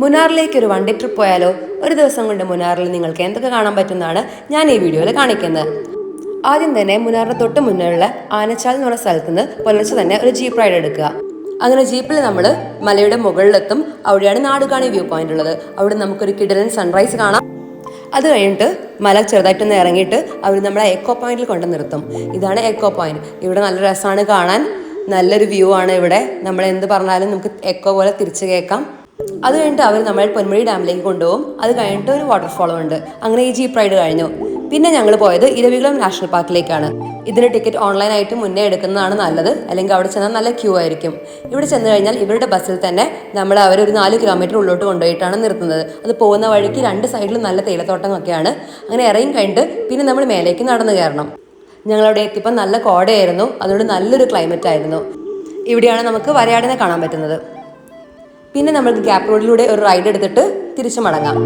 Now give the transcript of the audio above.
മുനാറിലേക്ക് ഒരു വണ്ടി ട്രിപ്പ് പോയാലോ? ഒരു ദിവസം കൊണ്ട് മുനാറിൽ നിങ്ങൾക്ക് എന്തൊക്കെ കാണാൻ പറ്റുന്നതാണ് ഞാൻ ഈ വീഡിയോയിൽ കാണിക്കുന്നത്. ആദ്യം തന്നെ മുനാറിന് തൊട്ട് മുന്നിലുള്ള ആനച്ചാൽ എന്ന് പറഞ്ഞ സ്ഥലത്ത് നിന്ന് പുലർച്ചെ തന്നെ ഒരു ജീപ്പ് റൈഡ് എടുക്കുക. അങ്ങനെ ജീപ്പിൽ നമ്മൾ മലയുടെ മുകളിലെത്തും. അവിടെയാണ് നാടുകാണി വ്യൂ പോയിന്റ് ഉള്ളത്. അവിടെ നമുക്കൊരു കിടലൻ സൺറൈസ് കാണാം. അത് കഴിഞ്ഞിട്ട് മല ചെറുതായിട്ടൊന്ന് ഇറങ്ങിയിട്ട് അവർ നമ്മളെ എക്കോ പോയിന്റിൽ കൊണ്ട് നിർത്തും. ഇതാണ് എക്കോ പോയിന്റ് ഇവിടെ നല്ല രസമാണ് കാണാൻ. നല്ലൊരു വ്യൂ ആണ് ഇവിടെ. നമ്മൾ എന്ത് പറഞ്ഞാലും നമുക്ക് എക്കോ പോലെ തിരിച്ചു കേൾക്കാം. അത് കഴിഞ്ഞിട്ട് അവർ നമ്മൾ പൊന്മുഴി ഡാമിലേക്ക് കൊണ്ടുപോകും. അത് കഴിഞ്ഞിട്ട് ഒരു വാട്ടർഫോളും ഉണ്ട്. അങ്ങനെ ഈ ജീപ്പ് റൈഡ് കഴിഞ്ഞു. പിന്നെ ഞങ്ങൾ പോയത് ഇരവികുളം നാഷണൽ പാർക്കിലേക്കാണ്. ഇതിന് ടിക്കറ്റ് ഓൺലൈനായിട്ട് മുന്നേ എടുക്കുന്നതാണ് നല്ലത്. അല്ലെങ്കിൽ അവിടെ ചെന്നാൽ നല്ല ക്യൂ ആയിരിക്കും. ഇവിടെ ചെന്ന് കഴിഞ്ഞാൽ ഇവരുടെ ബസ്സിൽ തന്നെ നമ്മൾ അവർ ഒരു നാല് കിലോമീറ്റർ ഉള്ളോട്ട് കൊണ്ടുപോയിട്ടാണ് നിർത്തുന്നത്. അത് പോകുന്ന വഴിക്ക് രണ്ട് സൈഡിലും നല്ല തേയിലത്തോട്ടമൊക്കെയാണ് അങ്ങനെ ഇറങ്ങി കഴിഞ്ഞിട്ട് പിന്നെ നമ്മൾ മേലേക്ക് നടന്നു കയറണം. ഞങ്ങളവിടെ എത്തിയപ്പോൾ നല്ല കോടയായിരുന്നു. അതുകൊണ്ട് നല്ലൊരു ക്ലൈമറ്റ് ആയിരുന്നു. ഇവിടെയാണ് നമുക്ക് വരയാടിനെ കാണാൻ പറ്റുന്നത്. പിന്നെ നമുക്ക് ഗ്യാപ് റോഡിലൂടെ ഒരു റൈഡ് എടുത്തിട്ട് തിരിച്ചു മടങ്ങാം